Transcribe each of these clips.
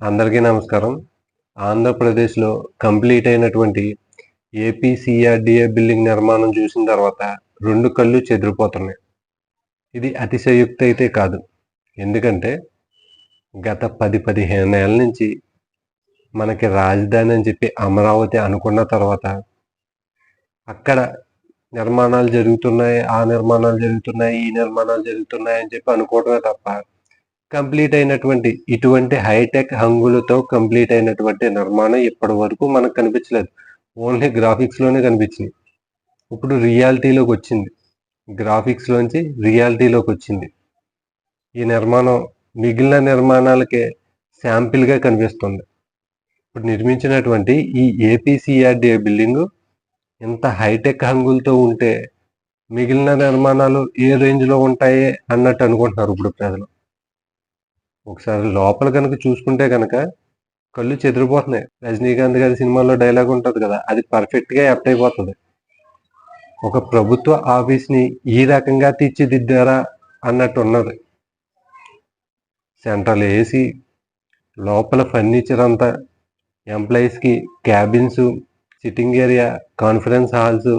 అందరికీ నమస్కారం. ఆంధ్రప్రదేశ్లో కంప్లీట్ అయినటువంటి ఏపీసీఆర్డీఏ బిల్డింగ్ నిర్మాణం చూసిన తర్వాత రెండు కళ్ళు చెదిరిపోతున్నాయి. ఇది అతిశయుక్తి అయితే కాదు. ఎందుకంటే గత పది పదిహేను నెలల నుంచి మనకి రాజధాని అని చెప్పి అమరావతి అనుకున్న తర్వాత అక్కడ నిర్మాణాలు జరుగుతున్నాయి ఆ నిర్మాణాలు జరుగుతున్నాయి ఈ నిర్మాణాలు జరుగుతున్నాయి అని చెప్పి అనుకోవడమే తప్ప కంప్లీట్ అయినటువంటి ఇటువంటి హైటెక్ హంగులతో కంప్లీట్ అయినటువంటి నిర్మాణం ఇప్పటి వరకు మనకు కనిపించలేదు. ఓన్లీ గ్రాఫిక్స్లోనే కనిపించింది. ఇప్పుడు రియాలిటీలోకి వచ్చింది. గ్రాఫిక్స్లోంచి రియాలిటీలోకి వచ్చింది. ఈ నిర్మాణం మిగిలిన నిర్మాణాలకే శాంపిల్గా కనిపిస్తుంది. ఇప్పుడు నిర్మించినటువంటి ఈ ఏపీసీఆర్డీఏ బిల్డింగు ఇంత హైటెక్ హంగులతో ఉంటే మిగిలిన నిర్మాణాలు ఏ రేంజ్లో ఉంటాయి అన్నట్టు అనుకుంటున్నారు ఇప్పుడు ప్రజలు. ఒకసారి లోపల కనుక చూసుకుంటే కనుక కళ్ళు చెదిరిపోతున్నాయి. రజనీకాంత్ గారి సినిమాలో డైలాగ్ ఉంటుంది కదా అది పర్ఫెక్ట్గా యాప్ట్ అయిపోతుంది. ఒక ప్రభుత్వ ఆఫీస్ని ఈ రకంగా తీర్చిదిద్దారా అన్నట్టు ఉన్నది. సెంట్రల్ ఏసీ లోపల ఫర్నిచర్ అంతా ఎంప్లాయీస్కి cabins sitting area conference halls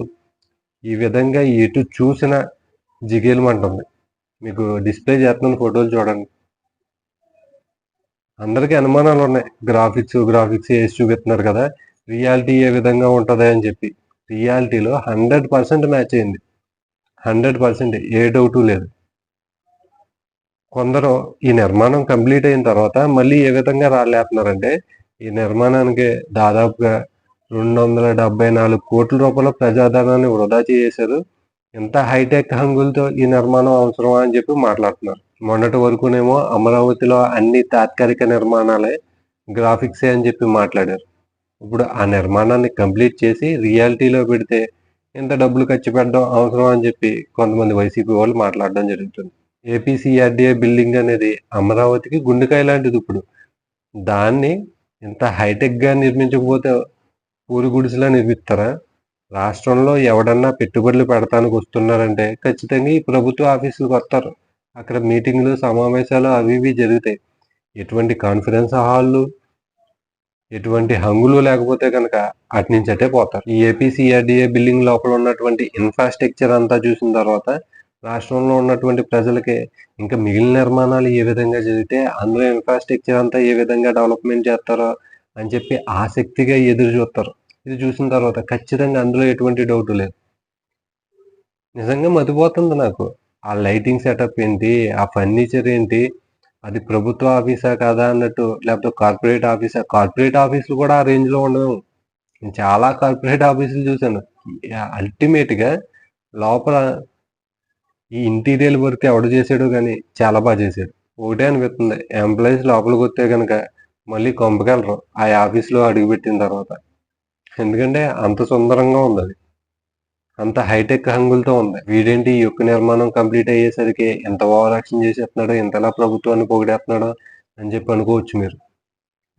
ఈ విధంగా ఎటు చూసిన జిగేలు జిగేలమంటుంది మీకు డిస్ప్లే చేస్తున్న ఫోటోలు చూడండి. అందరికీ అనుమానాలు ఉన్నాయి. గ్రాఫిక్స్ గ్రాఫిక్స్ వేసి చూపిస్తున్నారు కదా రియాలిటీ ఏ విధంగా ఉంటుంది అని చెప్పి. రియాలిటీలో హండ్రెడ్ పర్సెంట్ మ్యాచ్ అయింది. హండ్రెడ్ పర్సెంట్ ఏ డౌటు లేదు. కొందరు ఈ నిర్మాణం కంప్లీట్ అయిన తర్వాత మళ్ళీ ఏ విధంగా రాలేస్తున్నారంటే ఈ నిర్మాణానికి దాదాపుగా రెండు వందల డెబ్బై నాలుగు కోట్ల రూపాయల ప్రజాధనాన్ని వృధా చేశారు ఇంత హైటెక్ హంగులతో ఈ నిర్మాణం అవసరమా అని చెప్పి మాట్లాడుతున్నారు. మొన్నటి వరకునేమో అమరావతిలో అన్ని తాత్కాలిక నిర్మాణాలే గ్రాఫిక్సే అని చెప్పి మాట్లాడారు. ఇప్పుడు ఆ నిర్మాణాన్ని కంప్లీట్ చేసి రియాలిటీలో పెడితే ఇంత డబ్బులు ఖర్చు పెట్టడం అవసరం అని చెప్పి కొంతమంది వైసీపీ వాళ్ళు మాట్లాడడం జరుగుతుంది. ఏపీసీఆర్డీఏ బిల్డింగ్ అనేది అమరావతికి గుండెకాయ లాంటిది ఇప్పుడు. దాన్ని ఇంత హైటెక్గా నిర్మించకపోతే పూరి గుడిసెలా నిర్మిస్తారా? రాష్ట్రంలో ఎవడన్నా పెట్టుబడులు పెడతానికి వస్తున్నారంటే ఖచ్చితంగా ఈ ప్రభుత్వ ఆఫీసులకు వస్తారు. అక్కడ మీటింగ్లు సమావేశాలు అవి ఇవి జరుగుతాయి. ఎటువంటి కాన్ఫరెన్స్ హాళ్ళు ఎటువంటి హంగులు లేకపోతే కనుక అటు నుంచి అటే పోతారు. ఈ ఏపీసీఆర్డీఏ బిల్డింగ్ లోపల ఉన్నటువంటి ఇన్ఫ్రాస్ట్రక్చర్ అంతా చూసిన తర్వాత రాష్ట్రంలో ఉన్నటువంటి ప్రజలకి ఇంకా మిగిలిన నిర్మాణాలు ఏ విధంగా జరిగితే అందులో ఇన్ఫ్రాస్ట్రక్చర్ అంతా ఏ విధంగా డెవలప్మెంట్ చేస్తారో అని చెప్పి ఆసక్తిగా ఎదురు చూస్తారు. ఇది చూసిన తర్వాత ఖచ్చితంగా అందులో ఎటువంటి డౌట్ లేదు. నిజంగా మతిపోతుంది నాకు. ఆ లైటింగ్ సెటప్ ఏంటి? ఆ ఫర్నిచర్ ఏంటి? అది ప్రభుత్వ ఆఫీసా కాదా అన్నట్టు లేకపోతే కార్పొరేట్ ఆఫీసా? కార్పొరేట్ ఆఫీసులు కూడా ఆ రేంజ్లో ఉండవు. నేను చాలా కార్పొరేట్ ఆఫీసులు చూశాను. అల్టిమేట్గా లోపల ఈ ఇంటీరియర్ వర్క్ ఎవడు చేసాడో కానీ చాలా బాగా చేశాడు. ఒకటే అనిపిస్తుంది. ఎంప్లాయీస్ లోపలికి వస్తే కనుక మళ్ళీ కొంపకెళ్ళరు. ఆ ఆఫీస్లో అడుగుపెట్టిన తర్వాత. ఎందుకంటే అంత సుందరంగా ఉంది అది అంత హైటెక్ హంగులతో ఉంది. వీడేంటి ఈ యొక్క నిర్మాణం కంప్లీట్ అయ్యేసరికి ఎంత ఓవర్ యాక్షన్ చేసేస్తున్నాడో ఎంతలా ప్రభుత్వాన్ని పొగిడేస్తున్నాడో అని చెప్పి అనుకోవచ్చు మీరు.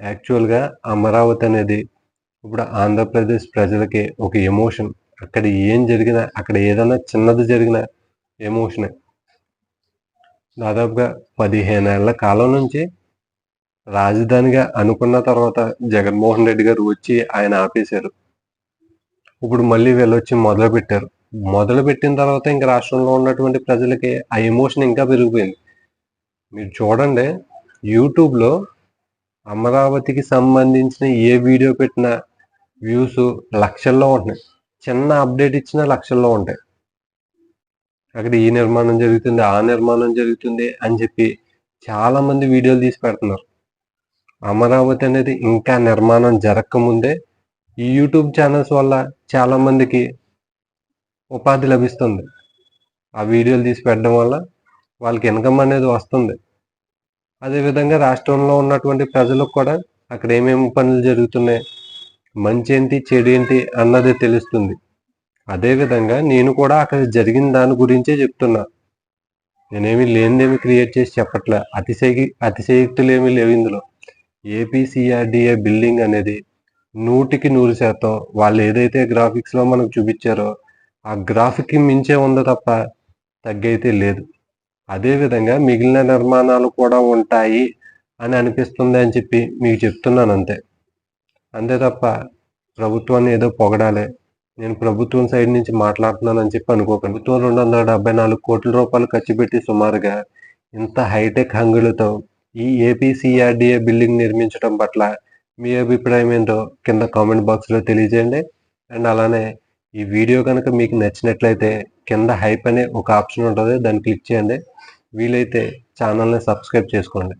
యాక్చువల్గా అమరావతి అనేది ఇప్పుడు ఆంధ్రప్రదేశ్ ప్రజలకి ఒక ఎమోషన్. అక్కడ ఏం జరిగినా అక్కడ ఏదైనా చిన్నది జరిగినా ఎమోషనే. దాదాపుగా పదిహేనేళ్ళ కాలం నుంచి రాజధానిగా అనుకున్న తర్వాత జగన్మోహన్ రెడ్డి గారు వచ్చి ఆయన ఆపేశారు. ఇప్పుడు మళ్ళీ వెళ్ళొచ్చి మొదలు పెట్టారు మొదలు పెట్టిన తర్వాత ఇంకా రాష్ట్రంలో ఉన్నటువంటి ప్రజలకి ఆ ఎమోషన్ ఇంకా పెరిగిపోయింది. మీరు చూడండి యూట్యూబ్లో అమరావతికి సంబంధించిన ఏ వీడియో పెట్టినా వ్యూస్ లక్షల్లో ఉంటున్నాయి. చిన్న అప్డేట్ ఇచ్చినా లక్షల్లో ఉంటాయి. అక్కడ ఈ నిర్మాణం జరుగుతుంది ఆ నిర్మాణం జరుగుతుంది అని చెప్పి చాలా మంది వీడియోలు తీసి పెడుతున్నారు. అమరావతి అనేది ఇంకా నిర్మాణం జరగకముందే ఈ యూట్యూబ్ ఛానల్స్ వల్ల చాలా మందికి ఉపాధి లభిస్తుంది. ఆ వీడియోలు తీసి పెట్టడం వల్ల వాళ్ళకి ఇన్కమ్ అనేది వస్తుంది. అదేవిధంగా రాష్ట్రంలో ఉన్నటువంటి ప్రజలకు కూడా అక్కడ ఏమేమి పనులు జరుగుతున్నాయి మంచి ఏంటి చెడు ఏంటి అన్నది తెలుస్తుంది. అదేవిధంగా నేను కూడా అక్కడ జరిగిన దాని గురించే చెప్తున్నా. నేనేమి లేనిదేమి క్రియేట్ చేసి చెప్పట్లే. అతిశయ అతిశయోక్తులు ఏమీ లేవు ఇందులో. ఏపీసీఆర్డీఏ బిల్డింగ్ అనేది నూటికి నూరు శాతం వాళ్ళు ఏదైతే గ్రాఫిక్స్లో మనకు చూపించారో ఆ గ్రాఫిక్ మించే ఉందో తప్ప తగ్గైతే లేదు. అదేవిధంగా మిగిలిన నిర్మాణాలు కూడా ఉంటాయి అని అనిపిస్తుంది అని చెప్పి మీకు చెప్తున్నాను అంతే. అంతే తప్ప ప్రభుత్వాన్ని ఏదో పొగడాలి. నేను ప్రభుత్వం సైడ్ నుంచి మాట్లాడుతున్నాను అని చెప్పి అనుకో. ప్రభుత్వం రెండు వందల డెబ్బై నాలుగు కోట్ల రూపాయలు ఖర్చు పెట్టి సుమారుగా ఇంత హైటెక్ హంగులతో ఈ ఏపీసీఆర్డీఏ బిల్డింగ్ నిర్మించడం పట్ల మీ అభిప్రాయం ఏంటో కింద కామెంట్ బాక్స్లో తెలియజేయండి. అండ్ అలానే ఈ వీడియో కనుక మీకు నచ్చినట్లయితే కింద హైప్ అనే ఒక ఆప్షన్ ఉంటుంది దాన్ని క్లిక్ చేయండి. వీలైతే ఛానల్ని సబ్స్క్రైబ్ చేసుకోండి.